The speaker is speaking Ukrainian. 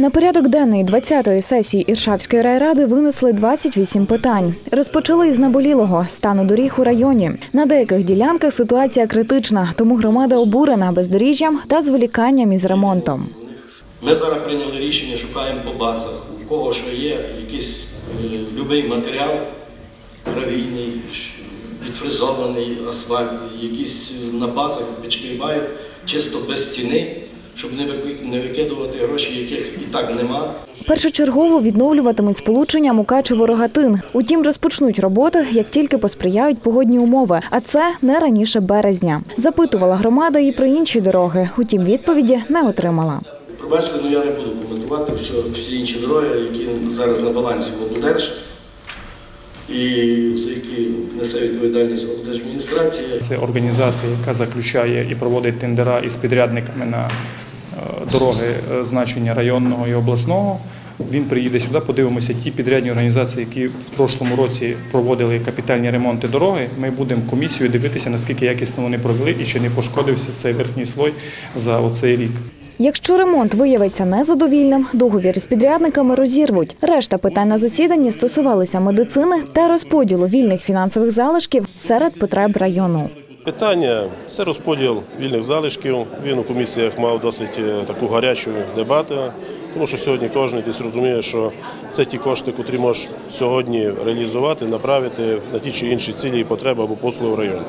На порядок денний 20-ї сесії Іршавської райради винесли 28 питань. Розпочали із наболілого стану доріг у районі. На деяких ділянках ситуація критична, тому громада обурена бездоріжжям та зволіканням із ремонтом. Ми зараз прийняли рішення, шукаємо по базах, у кого що є, якийсь е, любий матеріал, гравійний, відфризований асфальт, якісь на базах підшкрібають чисто без ціни, щоб не вики- викидувати гроші, яких і так нема. Першочергово відновлюватимуть сполучення Мукачево-Рогатин. Утім, розпочнуть роботи, як тільки посприяють погодні умови. А це не раніше березня. Запитувала громада і про інші дороги. Утім, відповіді не отримала. Пробачте, але я не буду коментувати всі інші дороги, які зараз на балансі облдерж, і за які несе відповідальність облдержадміністрація. Це організація, яка заключає і проводить тендера із підрядниками на е, дороги е, значення районного і обласного. Він приїде сюди, подивимося ті підрядні організації, які в прошлому році проводили капітальні ремонти дороги. Ми будемо комісією дивитися, наскільки якісно вони провели і чи не пошкодився цей верхній слой за оцей рік. Якщо ремонт виявиться незадовільним, договір із підрядниками розірвуть. Решта питань на засіданні стосувалися медицини та розподілу вільних фінансових залишків серед потреб району. Питання це розподіл вільних залишків. Він у комісіях мав досить е, таку гарячу дебату, тому що сьогодні кожен десь розуміє, що це ті кошти, котрі можеш сьогодні реалізувати, направити на ті чи інші цілі і потреби або послуги в районі.